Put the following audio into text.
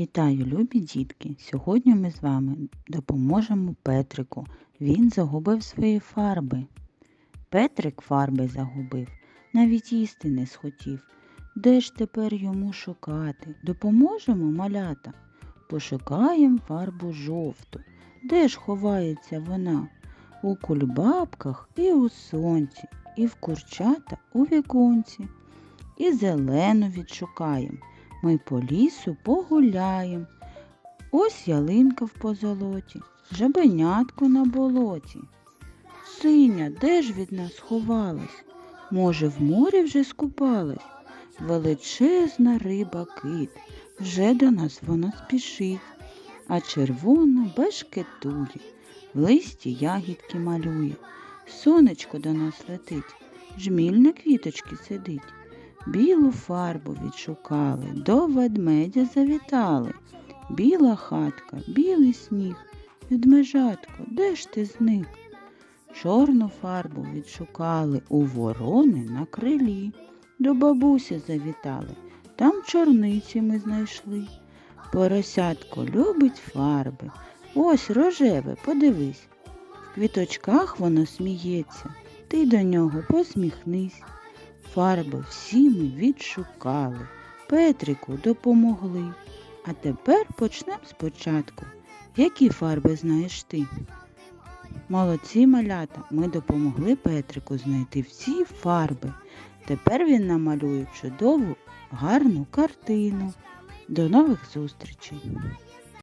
Вітаю, любі дітки! Сьогодні ми з вами допоможемо Петрику. Він загубив свої фарби. Петрик фарби загубив, навіть їсти не схотів. Де ж тепер йому шукати? Допоможемо малята? Пошукаємо фарбу жовту. Де ж ховається вона? У кульбабках і у сонці, і в курчата у віконці. І зелену відшукаємо. Ми по лісу погуляєм. Ось ялинка в позолоті, жабенятко на болоті. Синя, де ж від нас ховалась? Може, в морі вже скупалась? Величезна риба кит, вже до нас вона спішить, а червона бешкетує, в листі ягідки малює. Сонечко до нас летить, жміль на квіточки сидить. Білу фарбу відшукали, до ведмедя завітали. Біла хатка, білий сніг, ведмежатко, де ж ти зник? Чорну фарбу відшукали у ворони на крилі. До бабусі завітали, там чорниці ми знайшли. Поросятко любить фарби. Ось рожеве, подивись. В квіточках воно сміється, ти до нього посміхнись. Фарби всі ми відшукали, Петрику допомогли. А тепер почнемо спочатку. Які фарби знаєш ти? Молодці малята, ми допомогли Петрику знайти всі фарби. Тепер він намалює чудову, гарну картину. До нових зустрічей!